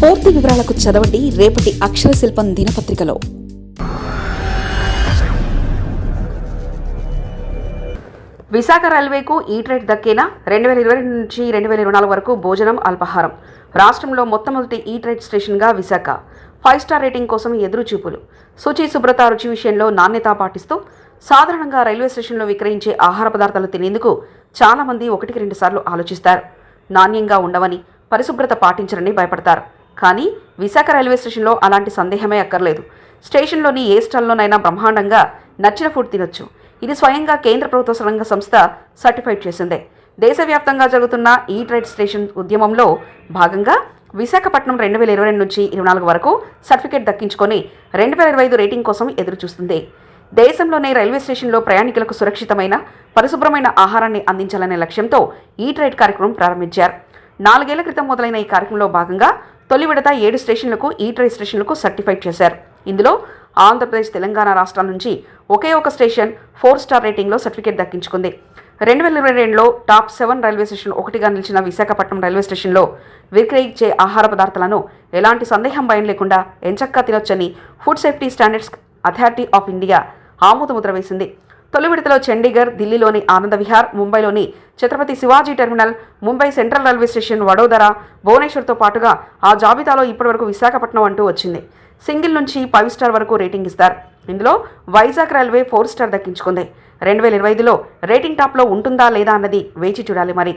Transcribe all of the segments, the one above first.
పూర్తి వివరాలకు చదవండి రేపటి అక్షర శిల్పం దినపత్రికలో. విశాఖ రైల్వేకు ఈ ట్రేట్ దక్కేనా? రెండు వేల ఇరవై నుంచి రెండు వేల ఇరవై నాలుగు వరకు భోజనం అల్పాహారం. రాష్ట్రంలో మొట్టమొదటి ఈ ట్రేట్ స్టేషన్గా విశాఖ. ఫైవ్ స్టార్ రేటింగ్ కోసం ఎదురు చూపులు శుచి శుభ్రత రుచి విషయంలో నాణ్యత పాటిస్తూ సాధారణంగా రైల్వే స్టేషన్లో విక్రయించే ఆహార పదార్థాలు తినేందుకు చాలామంది ఒకటికి రెండు సార్లు ఆలోచిస్తారు. నాణ్యంగా ఉండవని పరిశుభ్రత పాటించరని భయపడతారు. కానీ విశాఖ రైల్వే స్టేషన్లో అలాంటి సందేహమే అక్కర్లేదు. స్టేషన్లోని ఏ స్టాల్లోనైనా బ్రహ్మాండంగా నచ్చిన ఫుడ్ తినొచ్చు. ఇది స్వయంగా కేంద్ర ప్రభుత్వ రంగ సంస్థ సర్టిఫైడ్ చేసిందే. దేశవ్యాప్తంగా జరుగుతున్న ఈ ట్రేడ్ స్టేషన్ ఉద్యమంలో భాగంగా విశాఖపట్నం రెండు వేల ఇరవై రెండు నుంచి ఇరవై నాలుగు వరకు సర్టిఫికేట్ దక్కించుకొని రెండు వేల ఇరవై ఐదు రేటింగ్ కోసం ఎదురు చూస్తుంది దేశంలోనే రైల్వే స్టేషన్లో ప్రయాణికులకు సురక్షితమైన పరిశుభ్రమైన ఆహారాన్ని అందించాలనే లక్ష్యంతో ఈ ట్రేడ్ కార్యక్రమం ప్రారంభించారు. నాలుగేళ్ళ క్రితం మొదలైన ఈ కార్యక్రమంలో భాగంగా తొలి విడత ఏడు స్టేషన్లకు ఈ ట్రేడ్ స్టేషన్లకు సర్టిఫైడ్ చేశారు. ఇందులో ఆంధ్రప్రదేశ్ తెలంగాణ రాష్ట్రాల నుంచి ఒకే ఒక స్టేషన్ ఫోర్ స్టార్ రేటింగ్లో సర్టిఫికేట్ దక్కించుకుంది. రెండు వేల ఇరవై రెండులో టాప్ సెవెన్ రైల్వే స్టేషన్ ఒకటిగా నిలిచిన విశాఖపట్నం రైల్వే స్టేషన్లో విక్రయించే ఆహార పదార్థాలను ఎలాంటి సందేహం భయం లేకుండా ఎంచక్కా తినొచ్చని food safety standards authority of India ఆమోదముద్ర వేసింది. తొలి విడతలో చండీగఢ్ ఢిల్లీలోని ఆనంద విహార్ ముంబైలోని Chhatrapati Shivaji terminal Mumbai central railway station Vadodara భువనేశ్వర్తో పాటుగా ఆ జాబితాలో ఇప్పటివరకు విశాఖపట్నం అంటూ వచ్చింది. సింగిల్ నుంచి ఫైవ్ స్టార్ వరకు రేటింగ్ ఇస్తారు. ఇందులో వైజాగ్ రైల్వే ఫోర్ స్టార్ దక్కించుకుంది. రెండు వేల ఇరవై ఐదులో రేటింగ్ టాప్లో ఉంటుందా లేదా అన్నది వేచి చూడాలి మరి.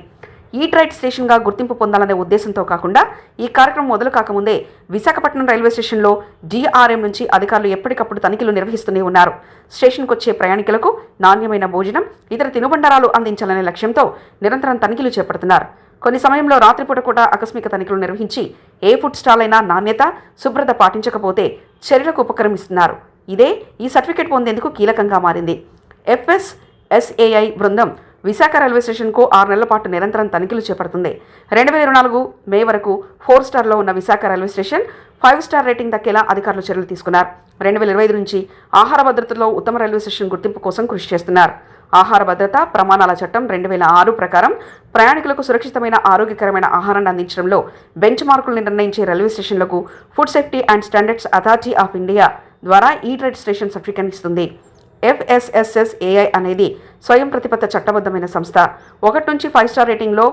ఈ ట్రైడ్ స్టేషన్గా గుర్తింపు పొందాలనే ఉద్దేశంతో కాకుండా ఈ కార్యక్రమం మొదలు కాకముందే విశాఖపట్నం రైల్వే స్టేషన్లో డిఆర్ఎం నుంచి అధికారులు ఎప్పటికప్పుడు తనిఖీలు నిర్వహిస్తూనే ఉన్నారు. స్టేషన్కు వచ్చే ప్రయాణికులకు నాణ్యమైన భోజనం ఇతర తినుబండారాలు అందించాలనే లక్ష్యంతో నిరంతరం తనిఖీలు చేపడుతున్నారు. కొన్ని సమయంలో రాత్రిపూట కూడా ఆకస్మిక తనిఖీలు నిర్వహించి ఏ ఫుడ్ స్టాల్ అయినా నాణ్యత శుభ్రత పాటించకపోతే చర్యలకు ఉపక్రమిస్తున్నారు. ఇదే ఈ సర్టిఫికేట్ పొందేందుకు కీలకంగా మారింది. ఎఫ్ఎస్ఎస్ఏఐ బృందం విశాఖ రైల్వే స్టేషన్కు ఆరు నెలల పాటు నిరంతరం తనిఖీలు చేపడుతుంది. రెండు వేల ఇరవై నాలుగు మే వరకు ఫోర్ స్టార్లో ఉన్న Visakha railway station five star rating దక్కేలా అధికారులు చర్యలు తీసుకున్నారు. రెండు వేల ఇరవై ఐదు నుంచి ఆహార భద్రతలో ఉత్తమ రైల్వే స్టేషన్ గుర్తింపు కోసం కృషి చేస్తున్నారు. ఆహార భద్రత ప్రమాణాల చట్టం రెండు వేల ఆరు ప్రకారం ప్రయాణికులకు సురక్షితమైన ఆరోగ్యకరమైన ఆహారాన్ని అందించడంలో బెంచ్ మార్కులు నిర్ణయించే రైల్వే స్టేషన్లకు food safety and standards authority of India ద్వారా ఈ ట్రేడ్ స్టేషన్ సర్టిఫికెట్ ఇస్తుంది ఎఫ్ఎస్ఎస్ఎస్ఏఐ అనేది స్వయం ప్రతిపత్త చట్టబద్ధమైన సంస్థ. ఒకటి నుంచి ఫైవ్ స్టార్ రేటింగ్లో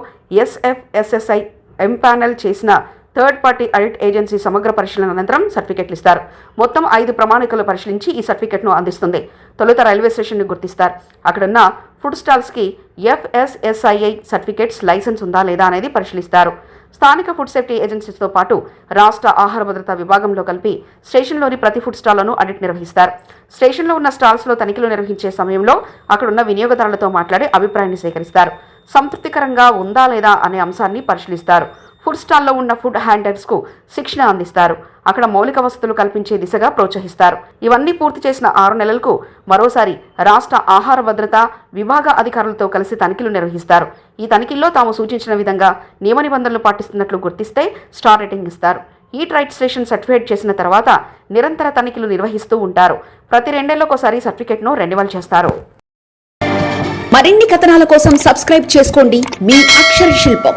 ఎస్ఎఫ్ఎస్ఎస్ఐ ఎంపానల్ చేసిన థర్డ్ పార్టీ ఆడిట్ ఏజెన్సీ సమగ్ర పరిశీలన అనంతరం సర్టిఫికెట్లు ఇస్తారు. మొత్తం ఐదు ప్రమాణికలు పరిశీలించి ఈ సర్టిఫికెట్ను అందిస్తుంది. తొలుత రైల్వే స్టేషన్ను గుర్తిస్తారు. అక్కడున్న ఫుడ్ స్టాల్స్కి ఎఫ్ఎస్ఎస్ఐఐ సర్టిఫికేట్స్ లైసెన్స్ ఉందా లేదా అనేది పరిశీలిస్తారు. స్థానిక ఫుడ్ సేఫ్టీ ఏజెన్సీతో పాటు రాష్ట్ర ఆహార భద్రతా విభాగంలో కలిపి స్టేషన్లోని ప్రతి ఫుడ్ స్టాల్లను ఆడిట్ నిర్వహిస్తారు. స్టేషన్లో ఉన్న స్టాల్స్లో తనిఖీలు నిర్వహించే సమయంలో అక్కడున్న వినియోగదారులతో మాట్లాడి అభిప్రాయాన్ని సేకరిస్తారు. సంతృప్తికరంగా ఉందా లేదా అనే అంశాన్ని పరిశీలిస్తారు. ఫుడ్ స్టాల్లో ఉన్న ఫుడ్ హ్యాండర్స్కు శిక్షణ అందిస్తారు. అక్కడ మౌలిక వసతులు కల్పించే దిశగా ప్రోత్సహిస్తారు. ఇవన్నీ పూర్తి చేసిన ఆరు నెలలకు మరోసారి రాష్ట్ర ఆహార భద్రత విభాగ అధికారులతో కలిసి తనిఖీలు నిర్వహిస్తారు. ఈ తనిఖీల్లో తాము సూచించిన విధంగా నియమ నిబంధనలు పాటిస్తున్నట్లు గుర్తిస్తే స్టార్ రేటింగ్ ఇస్తారు. ఈ ట్రైట్ స్టేషన్ సర్టిఫికేట్ చేసిన తర్వాత నిరంతర తనిఖీలు నిర్వహిస్తూ ఉంటారు. ప్రతి రెండేళ్ళకోసారి సర్టిఫికేట్ను రెన్యువల్ చేస్తారు. మరిన్ని కథనాల కోసం సబ్స్క్రైబ్ చేసుకోండి. మీ అక్షర శిల్పం.